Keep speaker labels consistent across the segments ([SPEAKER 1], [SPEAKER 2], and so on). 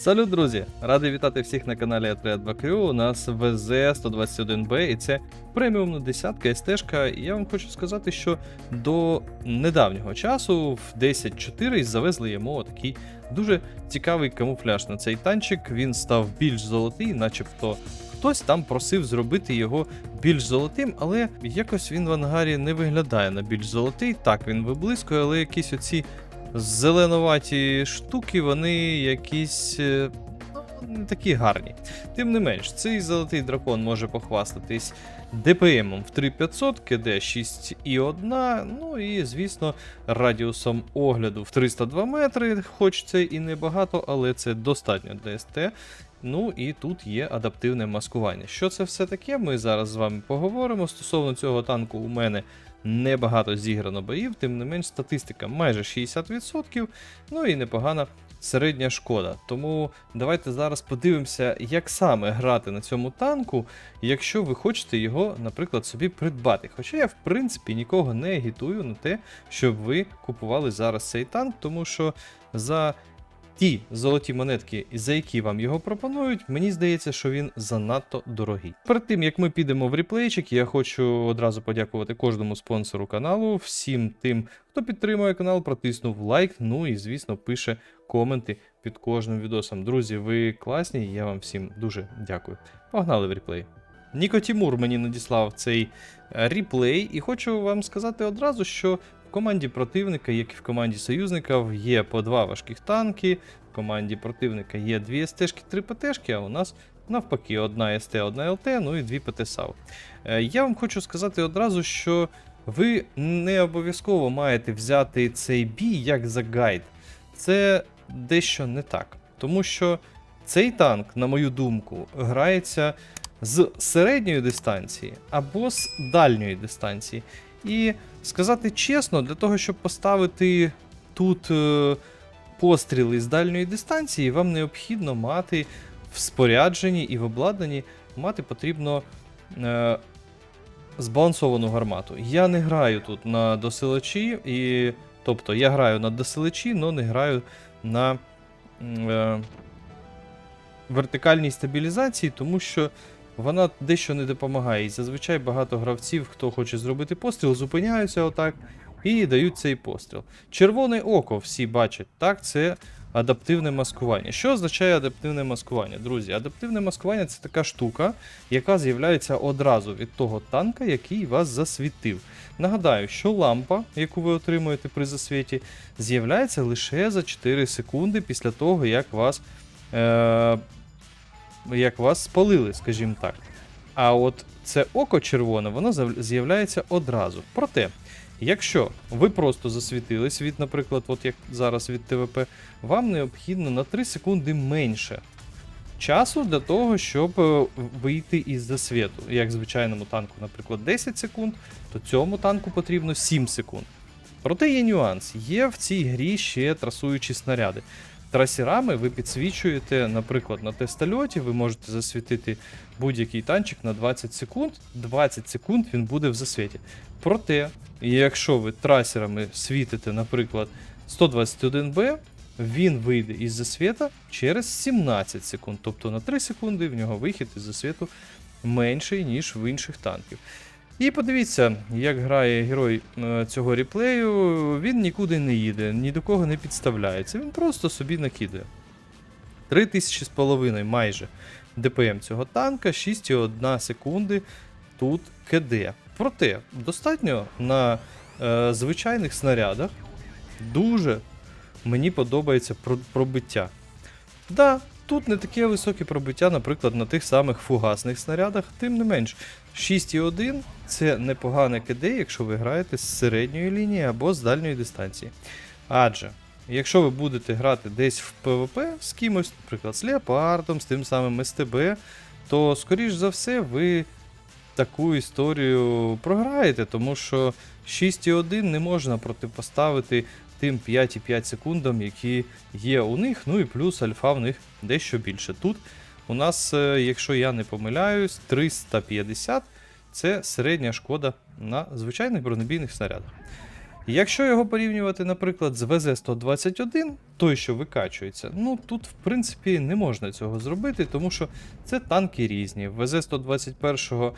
[SPEAKER 1] Салют, друзі! Радий вітати всіх на каналі 2 Crew. У нас ВЗ-121Б і це преміумна десятка СТ-шка. І я вам хочу сказати, що до недавнього часу в 10.4 завезли йому такий дуже цікавий камуфляж на цей танчик. Він став більш золотий, начебто хтось там просив зробити його більш золотим, але якось він в ангарі не виглядає на більш золотий. Так, він виблискує, але якісь оці зеленуваті штуки, вони якісь. е, ну, Не такі гарні. Тим не менш, цей золотий дракон може похвастатись ДПМом в 3500, КД 6,1, ну і, звісно, радіусом огляду в 302 метри, хоч це і небагато, але це достатньо для СТ. Ну і тут є адаптивне маскування. Що це все таке? Ми зараз з вами поговоримо. Стосовно цього танку, у мене небагато зіграно боїв, тим не менш статистика майже 60%, ну і непогана середня шкода. Тому давайте зараз подивимося, як саме грати на цьому танку, якщо ви хочете його, наприклад, собі придбати. Хоча я, в принципі, нікого не агітую на те, щоб ви купували зараз цей танк, тому що за ті золоті монетки, за які вам його пропонують, мені здається, що він занадто дорогий. Перед тим як ми підемо в реплейчик, я хочу одразу подякувати кожному спонсору каналу, всім тим, хто підтримує канал, протиснув лайк, ну і звісно пише коменти під кожним відосом. Друзі, ви класні, я вам всім дуже дякую. Погнали в реплей. Ніко Тімур мені надіслав цей е, реплей, і хочу вам сказати одразу, що в команді противника, як і в команді союзників, є по два важких танки. В команді противника є дві СТ-шки, три ПТ-шки, а у нас навпаки одна СТ, одна ЛТ, ну і дві ПТ САУ. Е, Я вам хочу сказати одразу, що ви не обов'язково маєте взяти цей бій як за гайд. Це дещо не так. Тому що цей танк, на мою думку, грається з середньої дистанції або з дальньої дистанції. І сказати чесно, для того, щоб поставити тут е, постріли з дальньої дистанції, вам необхідно мати в спорядженні і в обладнанні мати потрібно е, збалансовану гармату. Я не граю тут на досилачі, і, тобто я граю на досилачі, але не граю на е, вертикальній стабілізації, тому що вона дещо не допомагає. І зазвичай багато гравців, хто хоче зробити постріл, зупиняються отак і дають цей постріл. Червоне око всі бачать, так, це адаптивне маскування. Що означає адаптивне маскування? Друзі, адаптивне маскування це така штука, яка з'являється одразу від того танка, який вас засвітив. Нагадаю, що лампа, яку ви отримуєте при засвіті, з'являється лише за 4 секунди після того, як вас. Е- як вас спалили, скажімо так. А от це око червоне, воно з'являється одразу. Проте, якщо ви просто засвітились від, наприклад, от як зараз від ТВП, вам необхідно на 3 секунди менше часу для того, щоб е, вийти із засвіту. Як звичайному танку, наприклад, 10 секунд, то цьому танку потрібно 7 секунд. Проте є нюанс. Є в цій грі ще трасуючі снаряди. Трасірами ви підсвічуєте, наприклад, на тестольоті, ви можете засвітити будь-який танчик на 20 секунд. 20 секунд він буде в засвіті. Проте, якщо ви трасерами світите, наприклад, 121Б, він вийде із засвіта через 17 секунд. Тобто на 3 секунди в нього вихід із засвіту менший, ніж в інших танків. І подивіться, як грає герой е, цього реплею, він нікуди не їде, ні до кого не підставляється, він просто собі накидає. 3000 з половиною майже ДПМ цього танка, 6,1 секунди тут КД. Проте, достатньо на е, звичайних снарядах дуже мені подобається пробиття. Да, тут не таке високе пробиття, наприклад, на тих самих фугасних снарядах, тим не менш, 6,1 це непогане КД, якщо ви граєте з середньої лінії або з дальньої дистанції. Адже, якщо ви будете грати десь в ПВП з кимось, наприклад, з Леопардом, з тим самим СТБ, то, скоріш за все, ви таку історію програєте, тому що 6,1 не можна протипоставити тим 5,5 секундам, які є у них, ну і плюс альфа в них дещо більше. Тут у нас, е, якщо я не помиляюсь, 350 це середня шкода на звичайних бронебійних снарядах. Якщо його порівнювати, наприклад, з ВЗ-121, той, що викачується, ну тут, в принципі, не можна цього зробити, тому що це танки різні. ВЗ-121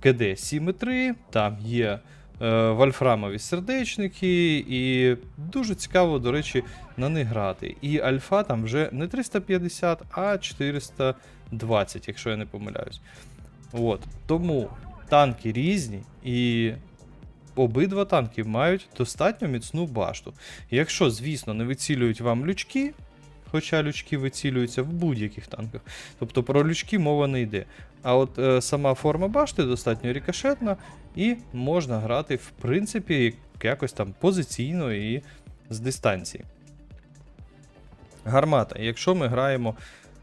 [SPEAKER 1] КД 7,3, там є вольфрамові сердечники, і дуже цікаво, до речі, на них грати. І альфа там вже не 350, а 420, якщо я не помиляюсь. От. Тому танки різні, і обидва танки мають достатньо міцну башту. Якщо, звісно, не вицілюють вам лючки, хоча лючки вицілюються в будь-яких танках, тобто про лючки мова не йде. А от е, сама форма башти достатньо рікошетна, і можна грати, в принципі, якось там позиційно і з дистанції. Гармата. Якщо ми граємо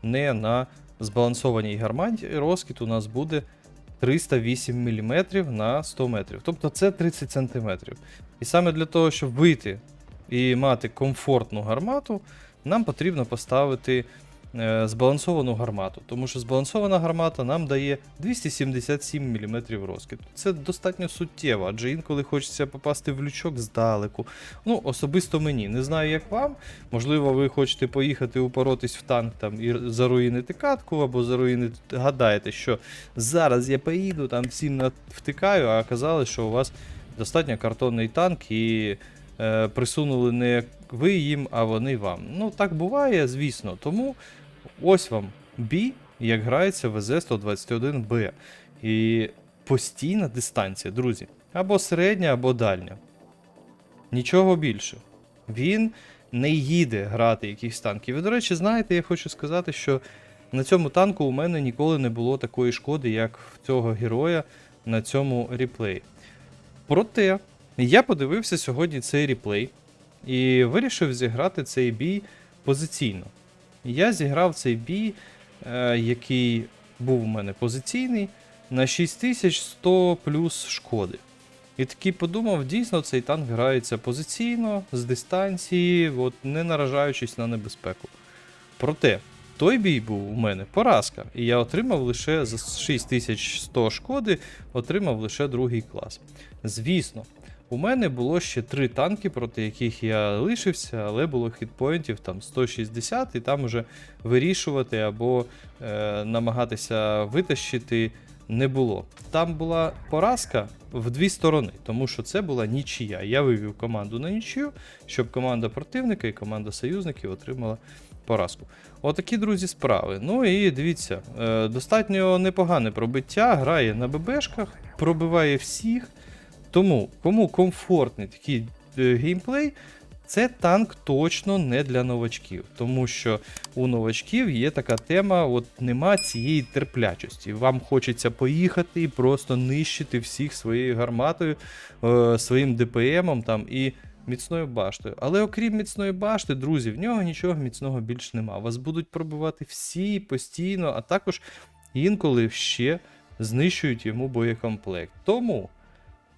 [SPEAKER 1] не на збалансованій гарматі, розкид у нас буде 308 мм на 100 метрів. Тобто це 30 см. І саме для того, щоб вийти і мати комфортну гармату, нам потрібно поставити е, збалансовану гармату. Тому що збалансована гармата нам дає 277 мм розкид. Це достатньо суттєво, адже інколи хочеться попасти в лючок здалеку. Ну, особисто мені. Не знаю, як вам. Можливо, ви хочете поїхати упоротись в танк там і заруїнити катку, або заруїнити. Гадаєте, що зараз я поїду, там всім втикаю, а оказалось, що у вас достатньо картонний танк і е, присунули не ви їм, а вони вам. Ну, так буває, звісно. Тому ось вам бій, як грається ВЗ-121Б. І постійна дистанція, друзі. Або середня, або дальня. Нічого більше. Він не їде грати якихось танків. І, до речі, знаєте, я хочу сказати, що на цьому танку у мене ніколи не було такої шкоди, як в цього героя на цьому реплеї. Проте, я подивився сьогодні цей реплей і вирішив зіграти цей бій позиційно. Я зіграв цей бій, е, який був у мене позиційний, на 6100 плюс шкоди. І такий подумав, дійсно цей танк грається позиційно, з дистанції, от, не наражаючись на небезпеку. Проте, той бій був у мене поразка, і я отримав лише за 6100 шкоди, отримав лише другий клас. Звісно, у мене було ще три танки, проти яких я лишився, але було хітпоінтів там 160, і там уже вирішувати або е, намагатися витащити не було. Там була поразка в дві сторони, тому що це була нічия. Я вивів команду на нічию, щоб команда противника і команда союзників отримала поразку. Отакі, друзі, справи. Ну і дивіться, е, достатньо непогане пробиття, грає на ББшках, пробиває всіх. Тому, кому комфортний такий е, геймплей, це танк точно не для новачків, тому що у новачків є така тема: от нема цієї терплячості. Вам хочеться поїхати і просто нищити всіх своєю гарматою, е, своїм ДПМом там і міцною баштою. Але окрім міцної башти, друзі, в нього нічого міцного більш нема. Вас будуть пробивати всі постійно, а також інколи ще знищують йому боєкомплект. Тому.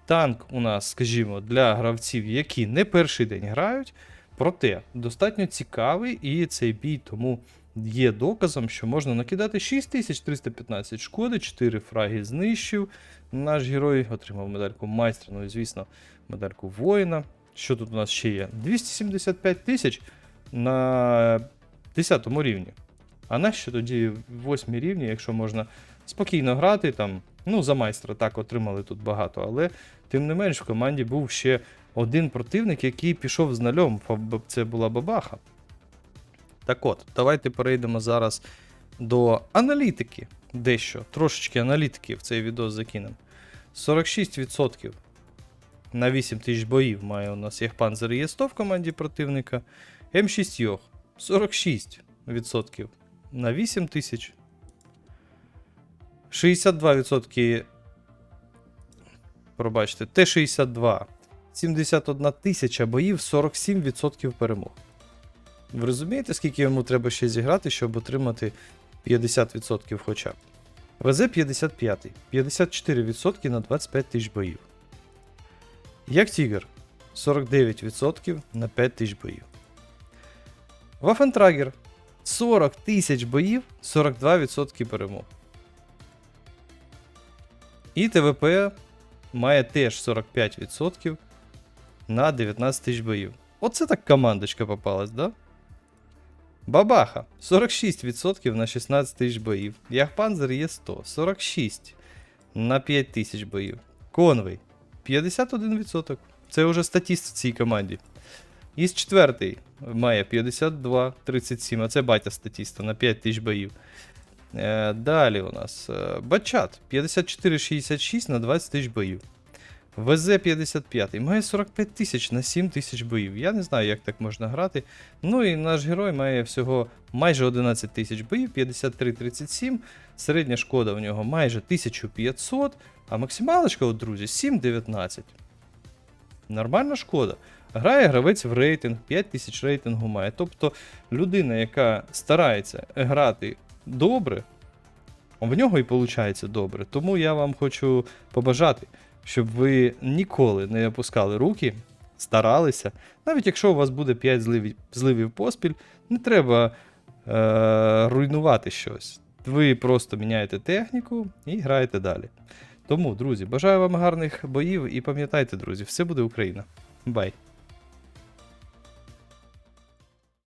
[SPEAKER 1] Танк у нас, скажімо, для гравців, які не перший день грають, проте достатньо цікавий, і цей бій тому є доказом, що можна накидати 6315 шкоди, 4 фраги знищив. Наш герой отримав медальку майстра, ну і звісно, медальку воїна. Що тут у нас ще є? 275 тисяч на 10 рівні. А нащо тоді 8 рівні, якщо можна спокійно грати там. Ну, за майстра так отримали тут багато, але тим не менш в команді був ще один противник, який пішов з нальом. Це була бабаха. Так от, давайте перейдемо зараз до аналітики. Дещо, трошечки аналітики в цей відео закинемо. 46% на 8 тисяч боїв має у нас Єхпанзер є 100 в команді противника. М6 Йох 46% на 8 тисяч. 62%. Пробачте, Т-62. 71 тисяча боїв, 47% перемог. Ви розумієте, скільки йому треба ще зіграти, щоб отримати 50% хоча б? ВЗ 55, 54% на 25 тисяч боїв. Як Тігр 49% на 5 тисяч боїв. Вафентрагер 40 тисяч боїв, 42% перемог. І ТВП має теж 45%, на 19 тисяч боїв. Оце так командочка попалась, да? Бабаха. 46% на 16 тисяч боїв. Яхпанзер є 100. 46 на 5 тисяч боїв. Конвей 51%. Це вже статіст в цій команді. Із четвертий має 52-37, а це батя статіста на 5 тисяч боїв. Е, далі у нас е, Бачат 54-66 на 20 тисяч боїв. ВЗ 55 має 45 тисяч на 7 тисяч боїв. Я не знаю, як так можна грати. Ну і наш герой має всього майже 11 тисяч боїв, 53-37. Середня шкода у нього майже 1500, а максималочка, от, друзі, 7-19. Нормальна шкода. Грає гравець в рейтинг, 5000 рейтингу має. Тобто людина, яка старається грати добре, в нього і виходить добре. Тому я вам хочу побажати, щоб ви ніколи не опускали руки, старалися. Навіть якщо у вас буде 5 зливів, зливів поспіль, не треба е- руйнувати щось. Ви просто міняєте техніку і граєте далі. Тому, друзі, бажаю вам гарних боїв і пам'ятайте, друзі, все буде Україна. Бай!